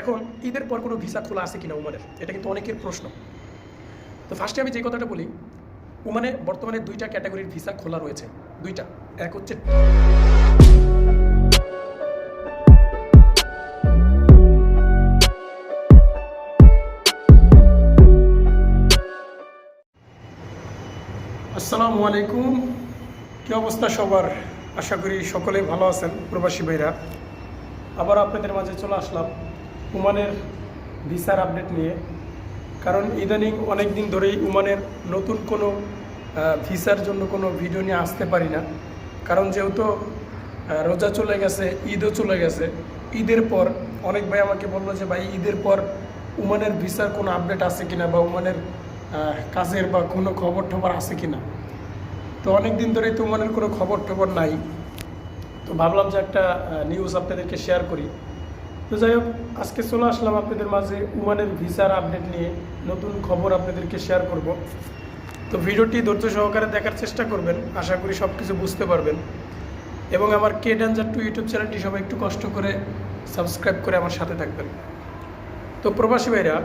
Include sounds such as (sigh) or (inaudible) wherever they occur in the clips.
এখন ঈদের পর কোনো ভিসা খোলা আছে কিনা উমানের? এটা কিন্তু অনেকের প্রশ্ন। তো ফার্স্টে আমি যে কথাটা বলি, উমানে বর্তমানে দুইটা ক্যাটাগরির ভিসা খোলা রয়েছে। দুইটা। এক হচ্ছে আসসালামু আলাইকুম। কী অবস্থা সবার? আশা করি সকলে ভালো আছেন প্রবাসী ভাইরা। আবার আপনাদের মাঝে চলে আসলাম। উমানের ভিসার আপডেট নিয়ে। কারণ ইদানিং অনেক দিন ধরেই উমানের নতুন কোনো ভিসার জন্য কোনো ভিডিও নিয়ে আসতে পারি না। কারণ যেহেতু রোজা চলে গেছে, ঈদও চলে গেছে, ঈদের পর অনেক ভাই আমাকে বলল যে, ভাই, ঈদের পর উমানের ভিসার কোনো আপডেট আছে কিনা বা উমানের কাজের বা কোনো খবর টবর আছে কিনা? তো অনেক দিন ধরেই তো উমানের কোনো খবর টবর নাই। তো ভাবলাম যে একটা নিউজ আপনাদেরকে শেয়ার করি। তো যাই হোক, আজকে চলে আসলাম আপনাদের মাঝে উমানের ভিসার আপডেট নিয়ে নতুন খবর আপনাদেরকে শেয়ার করব। তো ভিডিওটি ধৈর্য সহকারে দেখার চেষ্টা করবেন, আশা করি সব কিছু বুঝতে পারবেন। এবং আমার কে ডেঞ্জার টু ইউটিউব চ্যানেলটি সবাই একটু কষ্ট করে সাবস্ক্রাইব করে আমার সাথে থাকবেন। তো প্রবাসী ভাইরা,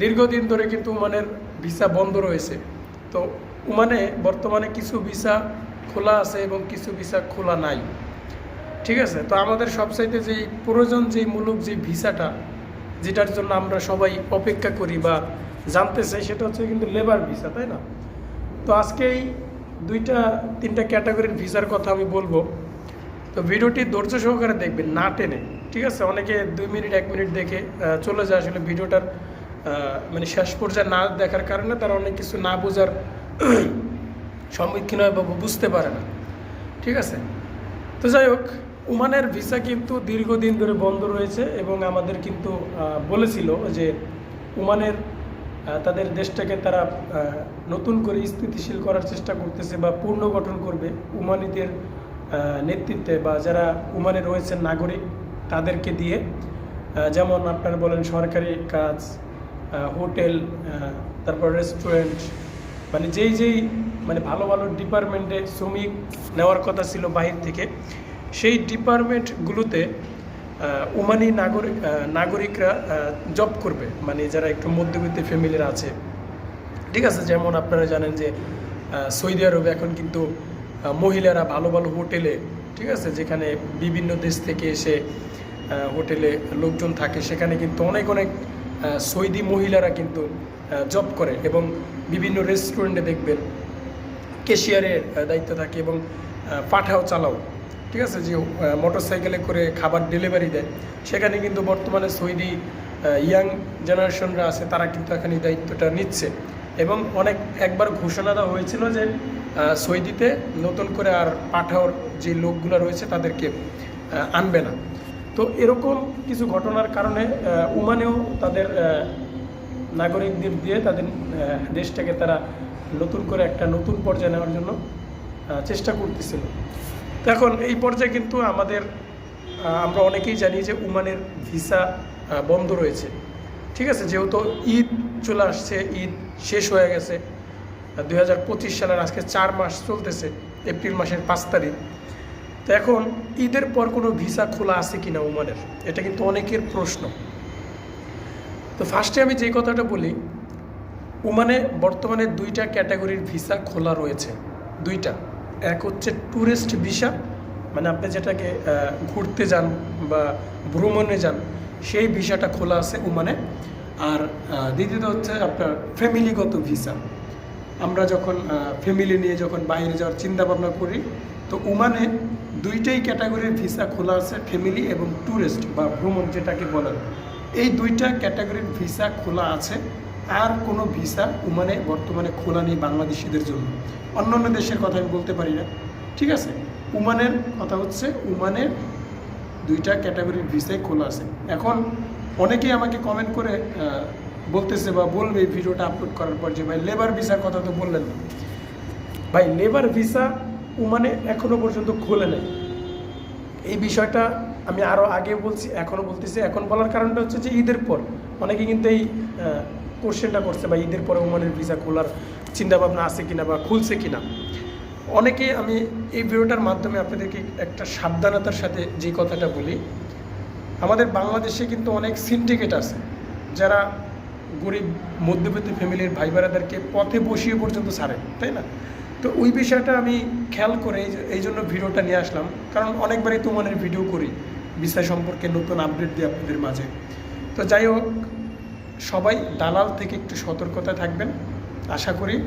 দীর্ঘদিন ধরে কিন্তু উমানের ভিসা বন্ধ রয়েছে। তো উমানে বর্তমানে কিছু ভিসা খোলা আছে এবং কিছু ভিসা খোলা নাই। ঠিক আছে? তো আমাদের সবচাইতে যেই প্রয়োজন, যেই মূলক যে ভিসাটা, যেটার জন্য আমরা সবাই অপেক্ষা করি বা জানতে চাই, সেটা হচ্ছে কিন্তু লেবার ভিসা তাই না? তো আজকে এই দুইটা, তিনটা ক্যাটাগরির ভিসার কথা আমি বলব। তো ভিডিওটি ধৈর্য সহকারে দেখবেন, না টেনে, ঠিক আছে? অনেকে দুই মিনিট, এক মিনিট দেখে চলে যায় আসলে ভিডিওটার মানে শেষ পর্যায়ে না দেখার কারণে তারা অনেক কিছু না বোঝার (clears throat) সম্মুখীন হয় বা বুঝতে পারে না। ঠিক আছে? তো যাই হোক ওমানের ভিসা কিন্তু দীর্ঘদিন ধরে বন্ধ রয়েছে এবং আমাদের কিন্তু বলেছিল যে ওমানের তাদের দেশটাকে তারা নতুন করে স্থিতিশীল করার চেষ্টা করতেছে বা পুনর্গঠন করবে উমানিদের নেতৃত্বে বা যারা উমানে রয়েছেন নাগরিক তাদেরকে দিয়ে। যেমন আপনারা বলেন সরকারি কাজ হোটেল তারপর রেস্টুরেন্ট মানে যেই যেই মানে ভালো ভালো ডিপার্টমেন্টে শ্রমিক নেওয়ার কথা ছিল বাহির থেকে সেই ডিপার্টমেন্টগুলোতে ওমানি নাগরিক নাগরিকরা জব করবে মানে যারা একটু মধ্যবিত্ত ফ্যামিলির আছে। ঠিক আছে যেমন আপনারা জানেন যে সৌদি আরবে এখন কিন্তু মহিলারা ভালো ভালো হোটেলে ঠিক আছে যেখানে বিভিন্ন দেশ থেকে এসে হোটেলে লোকজন থাকে সেখানে কিন্তু অনেক অনেক সৌদি মহিলারা কিন্তু জব করে এবং বিভিন্ন রেস্টুরেন্টে দেখবেন ক্যাশিয়ারের আহ, দায়িত্ব থাকে এবং পাঠাও চালাও ঠিক আছে, যে মোটর সাইকেলে করে খাবার ডেলিভারি দেয়। সেখানে কিন্তু বর্তমানে সৌদি ইয়াং জেনারেশনরা আছে, তারা কিন্তু এখানে এই দায়িত্বটা নিচ্ছে। এবং অনেক, একবার ঘোষণা দেওয়া হয়েছিল যে সৌদিতে নতুন করে আর পাঠাওর যে লোকগুলো রয়েছে, তাদেরকে আনবে না। তো এরকম কিছু ঘটনার কারণে ওমানেও তাদের নাগরিকদের দিয়ে তাদের দেশটাকে তারা নতুন করে একটা নতুন পর্যায়ে নেওয়ার জন্য চেষ্টা করতেছিল। এখন এই পর্যায়ে কিন্তু আমাদের আমরা অনেকেই জানি যে উমানের ভিসা বন্ধ রয়েছে। ঠিক আছে? যেহেতু ঈদ চলে আসছে, ঈদ শেষ হয়ে গেছে দুই হাজার পঁচিশ সালের আজকে চার মাস চলতেছে, এপ্রিল মাসের পাঁচ তারিখ। তো এখন ঈদের পর কোনো ভিসা খোলা আছে কিনা উমানের? এটা কিন্তু অনেকের প্রশ্ন। তো ফার্স্টে আমি যে কথাটা বলি, উমানে বর্তমানে দুইটা ক্যাটাগরির ভিসা খোলা রয়েছে। দুইটা। এক হচ্ছে ট্যুরিস্ট ভিসা মানে আপনি যেটাকে ঘুরতে যান বা ভ্রমণে যান, সেই ভিসাটা খোলা আছে ওমানে। আর দ্বিতীয়ত হচ্ছে আপনার ফ্যামিলিগত ভিসা আমরা যখন ফ্যামিলি নিয়ে যখন বাইরে যাওয়ার চিন্তা ভাবনা করি, তো ওমানে দুইটাই ক্যাটাগরির ভিসা খোলা আছে ফ্যামিলি এবং ট্যুরিস্ট বা ভ্রমণ যেটাকে বলেন। এই দুইটা ক্যাটাগরির ভিসা খোলা আছে। আর কোনো ভিসা ওমানে বর্তমানে খোলা নেই বাংলাদেশিদের জন্য। অন্য অন্য দেশের কথা আমি বলতে পারি না। ঠিক আছে? ওমানের কথা হচ্ছে ওমানের দুইটা ক্যাটাগরির ভিসাই খোলা আছে। এখন অনেকেই আমাকে কমেন্ট করে বলতেছে বা বলবে এই ভিডিওটা আপলোড করার পর যে, ভাই লেবার ভিসার কথা তো বললেন না। ভাই লেবার ভিসা ওমানে এখনও পর্যন্ত খোলে নাই। এই বিষয়টা আমি আরও আগে বলছি এখনও বলতেছি। এখন বলার কারণটা হচ্ছে যে, ঈদের পর অনেকে কিন্তু এই কোশ্চেনটা করছে বা ঈদের পরে ওমানের ভিসা খোলার চিন্তাভাবনা আছে কিনা বা খুলছে কিনা। অনেকে আমি এই ভিডিওটার মাধ্যমে আপনাদেরকে একটা সাবধানতার সাথে যে কথাটা বলি, আমাদের বাংলাদেশে কিন্তু অনেক সিন্ডিকেট আছে, যারা গরিব, মধ্যবিত্ত ফ্যামিলির ভাই বোনেদেরকে পথে বসিয়ে পর্যন্ত ছাড়ে, তাই না? তো ওই বিষয়টা আমি খেয়াল করে এই জন্য ভিডিওটা নিয়ে আসলাম, কারণ অনেকবারই তোমাদের ভিডিও করি বিষয় সম্পর্কে নতুন আপডেট দিই আপনাদের মাঝে। তো যাই হোক সবাই দালাল থেকে একটু সতর্কতা থাকবেন। আশা করি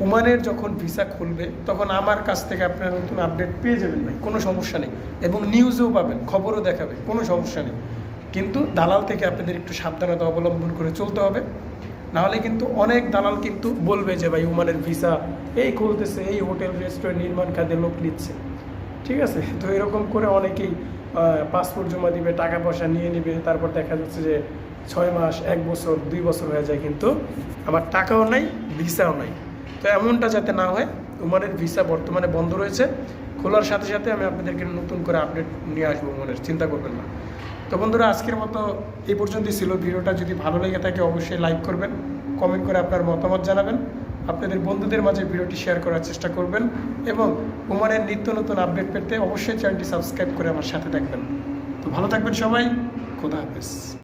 উমানের যখন ভিসা খুলবে, তখন আমার কাছ থেকে আপনারা নতুন আপডেট পেয়ে যাবেন ভাই, কোনো সমস্যা নেই। এবং নিউজেও পাবেন, খবরও দেখাবে কোনো সমস্যা নেই। কিন্তু দালাল থেকে আপনাদের একটু সাবধানতা অবলম্বন করে চলতে হবে। নাহলে কিন্তু অনেক দালাল কিন্তু বলবে যে, ভাই ওমানের ভিসা এই খুলতেছে, এই হোটেল, রেস্টুরেন্ট, নির্মাণ কাজে লোক নিচ্ছে। ঠিক আছে? তো এরকম করে অনেকেই পাসপোর্ট জমা দিবে টাকা পয়সা নিয়ে নেবে, তারপর দেখা যাচ্ছে যে ছয় মাস, এক বছর, দুই বছর হয়ে যায় কিন্তু আমার টাকাও নাই, ভিসাও নাই। তো এমনটা যাতে না হয় উমানের ভিসা বর্তমানে বন্ধ রয়েছে। খোলার সাথে সাথে আমি আপনাদেরকে নতুন করে আপডেট নিয়ে আসব উমানের চিন্তা করবেন না। তো বন্ধুরা, আজকের মতো এই পর্যন্তই ছিল। ভিডিওটা যদি ভালো লেগে থাকে, অবশ্যই লাইক করবেন কমেন্ট করে আপনার মতামত জানাবেন। আপনাদের বন্ধুদের মাঝে ভিডিওটি শেয়ার করার চেষ্টা করবেন এবং উমানের নিত্য নতুন আপডেট পেতে অবশ্যই চ্যানেলটি সাবস্ক্রাইব করে আমার সাথে থাকবেন। তো ভালো থাকবেন সবাই, খোদা হাফেজ।